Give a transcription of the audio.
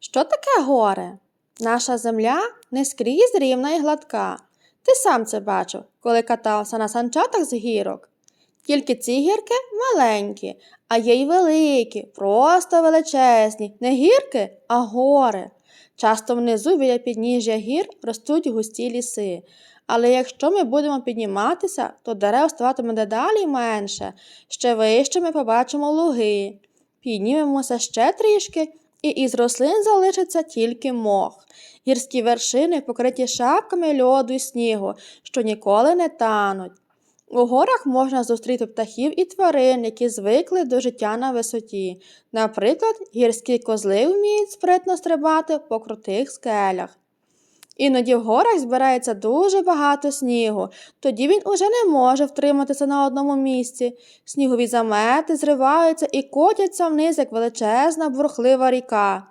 Що таке горе? Наша земля не скрізь рівна і гладка. Ти сам це бачив, коли катався на санчатах з гірок. Тільки ці гірки маленькі, а є й великі, просто величезні, не гірки, а гори. Часто внизу біля підніжжя гір ростуть густі ліси. Але якщо ми будемо підніматися, то дерев ставатиме дедалі менше. Ще вище ми побачимо луги. Піднімемося ще трішки, і із рослин залишиться тільки мох. Гірські вершини покриті шапками льоду і снігу, що ніколи не тануть. У горах можна зустріти птахів і тварин, які звикли до життя на висоті. Наприклад, гірські козли вміють спритно стрибати по крутих скелях. Іноді в горах збирається дуже багато снігу, тоді він уже не може втриматися на одному місці. Снігові замети зриваються і котяться вниз, як величезна бурхлива ріка.